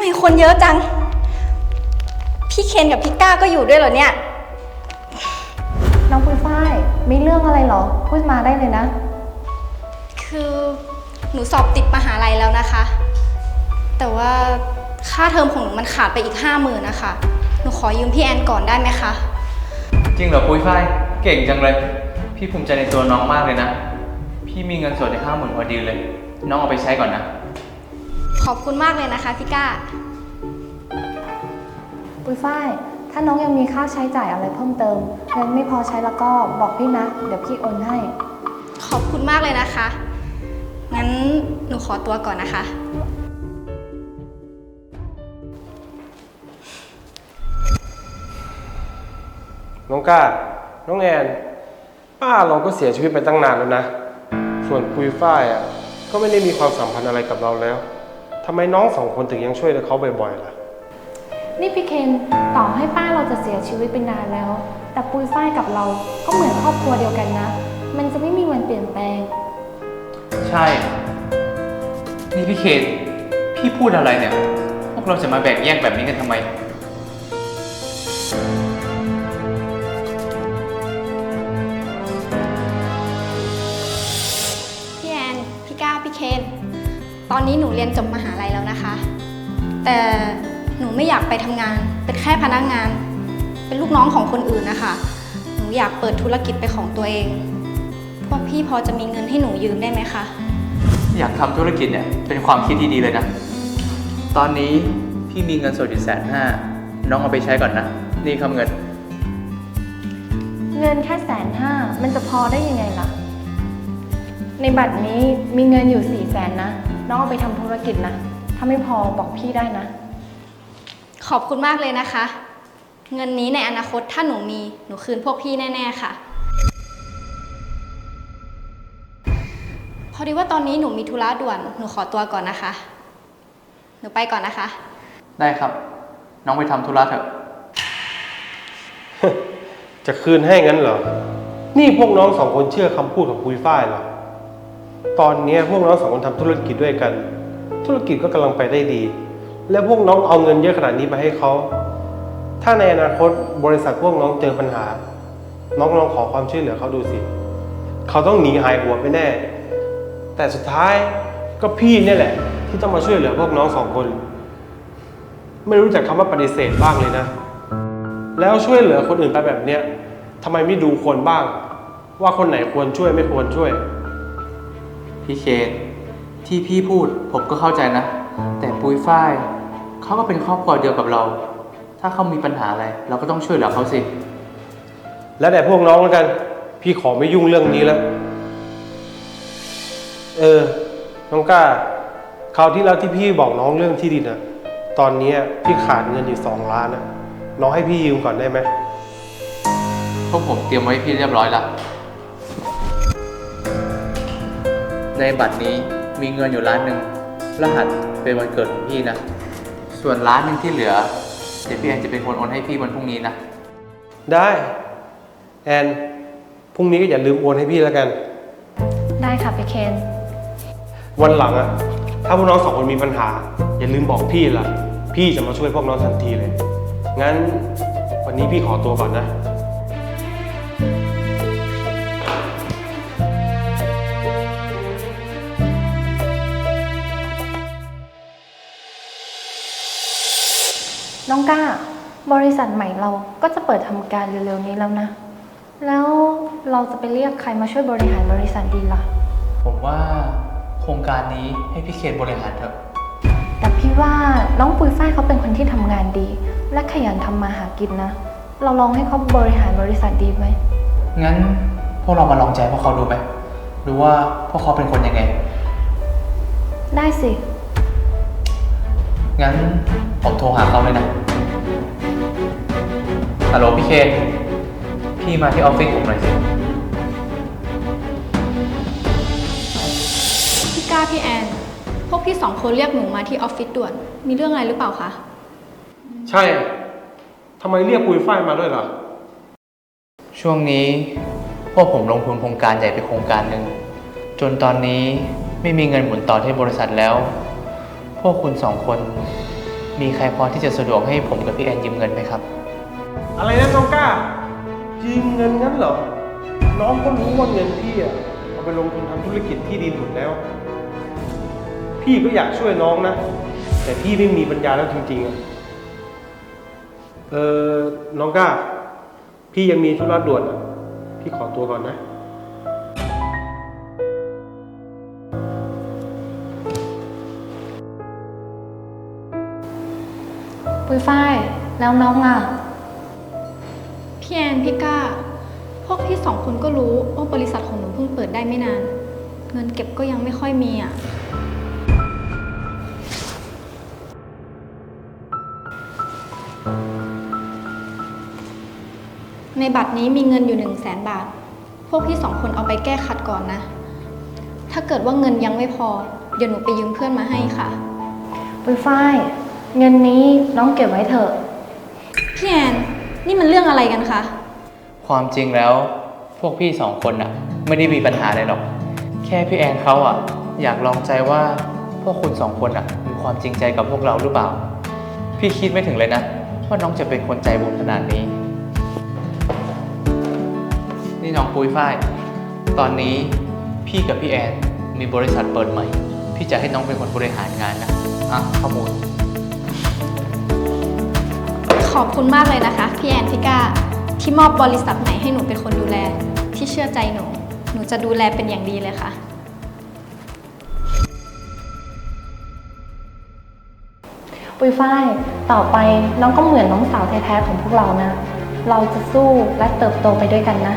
ไมคนเยอะจัง พี่เคนกับพี่ก้าก็อยู่ด้วยเหรอเนี่ย น้องปุ้ยฝ้าย มีเรื่องอะไรเหรอ พูดมาได้เลยนะ คือหนูสอบติดมหาลัยแล้วนะคะ แต่ว่าค่าเทอมของหนูมันขาดไปอีกห้าหมื่นนะคะ หนูขอยืมพี่แอนก่อนได้ไหมคะ จริงเหรอปุ้ยฝ้าย เก่งจังเลย พี่ภูมิใจในตัวน้องมากเลยนะ พี่มีเงินสดในห้าหมื่นพอดีเลย น้องเอาไปใช้ก่อนนะ ขอบคุณมากเลยนะคะพี่ก้า ปุ้ยฝ้าย ถ้าน้องยังมีค่าใช้จ่ายอะไรเพิ่มเติมเงินไม่พอใช้แล้วก็บอกพี่นะ เดี๋ยวพี่โอนให้ ขอบคุณมากเลยนะคะ งั้นหนูขอตัวก่อนนะคะ น้องก้า น้องแอน ป้าเราก็เสียชีวิตไปตั้งนานแล้วนะ ส่วนปุยฝ้ายอะ ก็ไม่ได้มีความสัมพันธ์อะไรกับเราแล้ว ทำไมน้องสองคนถึงยังช่วยเหลือเขาบ่อยๆล่ะ นี่พี่เคนต่อให้ป้าเราจะเสียชีวิตไปนานแล้ว แต่ปุ้ยฝ้ายกับเราก็เหมือนครอบครัวเดียวกันนะ มันจะไม่มีวันเปลี่ยนแปลง ใช่ นี่พี่เคนพี่พูดอะไรเนี่ย พวกเราจะมาแบ่งแยกแบบนี้กันทำไม นนี้หนูเรียนจบมหาลัยแล้วนะคะ แต่หนูไม่อยากไปทำงาน เป็นแค่พนักงาน เป็นลูกน้องของคนอื่นนะคะ หนูอยากเปิดธุรกิจเป็นของตัวเอง พวกพี่พอจะมีเงินให้หนูยืมได้ไหมคะ อยากทำธุรกิจเนี่ยเป็นความคิดที่ดีเลยนะ ตอนนี้พี่มีเงินสดอยู่แสนห้าน้องเอาไปใช้ก่อนนะ นี่คำเงิน เงินแค่แสนห้ามันจะพอได้ยังไงล่ะ ในบัตรนี้มีเงินอยู่สี่แสนนะ น้องเอาไปทำธุรกิจนะ ถ้าไม่พอบอกพี่ได้นะ ขอบคุณมากเลยนะคะ เงินนี้ในอนาคตถ้าหนูมี หนูคืนพวกพี่แน่ ๆ ค่ะ พอดีว่าตอนนี้หนูมีธุระด่วน หนูขอตัวก่อนนะคะ หนูไปก่อนนะคะ ได้ครับ น้องไปทำธุระเถอะ จะคืนให้งั้นเหรอ นี่พวกน้องสองคนเชื่อคำพูดของปุยฝ้ายเหรอ ตอนนี้พวกน้องสองคนทำธุรกิจด้วยกัน ธุรกิจก็กำลังไปได้ดี แล้วพวกน้องเอาเงินเยอะขนาดนี้มาให้เขา ถ้าในอนาคตบริษัทพวกน้องเจอปัญหา น้องลองขอความช่วยเหลือเขาดูสิ เขาต้องหนีหายหัวไปแน่ แต่สุดท้ายก็พี่เนี่ยแหละ ที่ต้องมาช่วยเหลือพวกน้องสองคน ไม่รู้จักคำว่าปฏิเสธบ้างเลยนะ แล้วช่วยเหลือคนอื่นไปแบบเนี้ยทำไมไม่ดูคนบ้าง ว่าคนไหนควรช่วยไม่ควรช่วย พี่เคนที่พี่พูดผมก็เข้าใจนะ แต่ปุ้ยฝ้ายเขาก็เป็นครอบครัวเดียวกับเรา ถ้าเขามีปัญหาอะไร เราก็ต้องช่วยเหลือเขาสิ แล้วแต่พวกน้องแล้วกัน พี่ขอไม่ยุ่งเรื่องนี้แล้ว เออ น้องก้า คราวที่แล้วที่พี่บอกน้องเรื่องที่ดินอะตอนเนี้ยพี่ขาดเงินอยู่สองล้านอะน้องให้พี่ยืมก่อนได้ไหมพวกผมเตรียมไว้ให้พี่เรียบร้อยแล้ว ในบัตรนี้มีเงินอยู่ล้านหนึ่งรหัสเป็นวันเกิดของพี่นะ ส่วนล้านหนึ่งที่เหลือเดี๋ยวพี่แอนจะเป็นคนโอนให้พี่วันพรุ่งนี้นะได้แอนพรุ่งนี้ก็อย่าลืมโอนให้พี่แล้วกัน ได้ค่ะพี่เคน วันหลังอะถ้าพวกน้องสองคนมีปัญหา อย่าลืมบอกพี่ล่ะ พี่จะมาช่วยพวกน้องทันทีเลย งั้นวันนี้พี่ขอตัวก่อนนะ น้องก้า บริษัทใหม่เราก็จะเปิดทำการเร็วๆนี้แล้วนะ แล้วเราจะไปเรียกใครมาช่วยบริหารบริษัทดีล่ะ ผมว่าโครงการนี้ให้พี่เคนบริหารเถอะ แต่พี่ว่าน้องปุยฝ้ายเขาเป็นคนที่ทำงานดี และขยันทำมาหากินนะ เราลองให้เขาบริหารบริษัทดีไหม งั้นพวกเรามาลองใจพวกเขาดูไหมดูว่าพวกเขาเป็นคนยังไง ได้สิ งั้นผมโทรหาเขาเลยนะ ฮัลโหลพี่เคนพี่มาที่ออฟฟิศผมหน่อยสิ พี่ก้าพี่แอน พวกพี่สองคนเรียกหนูมาที่ออฟฟิศด่วน มีเรื่องอะไรหรือเปล่าคะ ใช่ ทำไมเรียกปุยฝ้ายมาด้วยล่ะ ช่วงนี้พวกผมลงทุนโครงการใหญ่ไปโครงการหนึ่ง จนตอนนี้ไม่มีเงินหมุนต่อที่บริษัทแล้ว พวกคุณสองคน มีใครพอที่จะสะดวกให้ผมกับพี่แอนยืมเงินไหมครับ อะไรนะน้องก้ายืมเงินงั้นเหรอ น้องก็รู้ว่าเงินพี่อะเอาไปลงทุนทำธุรกิจที่ดินหมดแล้ว พี่ก็อยากช่วยน้องนะ แต่พี่ไม่มีปัญญาแล้วจริงๆอะเออน้องก้า พี่ยังมีธุระด่วนอะพี่ขอตัวก่อนนะ ปุยฝ้าย แล้วน้องล่ะ พี่แอนพี่ก้า พวกพี่สองคนก็รู้ว่าบริษัทของหนูเพิ่งเปิดได้ไม่นาน เงินเก็บก็ยังไม่ค่อยมีอะ ในบัตรนี้มีเงินอยู่หนึ่งแสนบาท พวกพี่สองคนเอาไปแก้ขัดก่อนนะ ถ้าเกิดว่าเงินยังไม่พอ เดี๋ยวหนูไปยืมเพื่อนมาให้ค่ะ ปุยฝ้าย เงินนี้น้องเก็บไว้เถอะ พี่แอนนี่มันเรื่องอะไรกันคะ ความจริงแล้วพวกพี่สองคนน่ะ ไม่ได้มีปัญหาอะไรหรอก แค่พี่แอนเขาอะ อยากลองใจว่าพวกคุณสองคนอะมีความจริงใจกับพวกเราหรือเปล่า พี่คิดไม่ถึงเลยนะ ว่าน้องจะเป็นคนใจบุญขนาดนี้ นี่น้องปุ้ยฝ้าย ตอนนี้พี่กับพี่แอนมีบริษัทเปิดใหม่ พี่จะให้น้องเป็นคนบริหารงานนะอะข้อมูลข อบคุณมากเลยนะคะ พี่แอนพี่ก้าที่มอบบริษัทใหม่ให้หนูเป็นคนดูแล ที่เชื่อใจหนู หนูจะดูแลเป็นอย่างดีเลยค่ะ ปุยฝ้าย ต่อไปน้องก็เหมือนน้องสาวแท้ๆของพวกเรานะ เราจะสู้และเติบโตไปด้วยกันนะ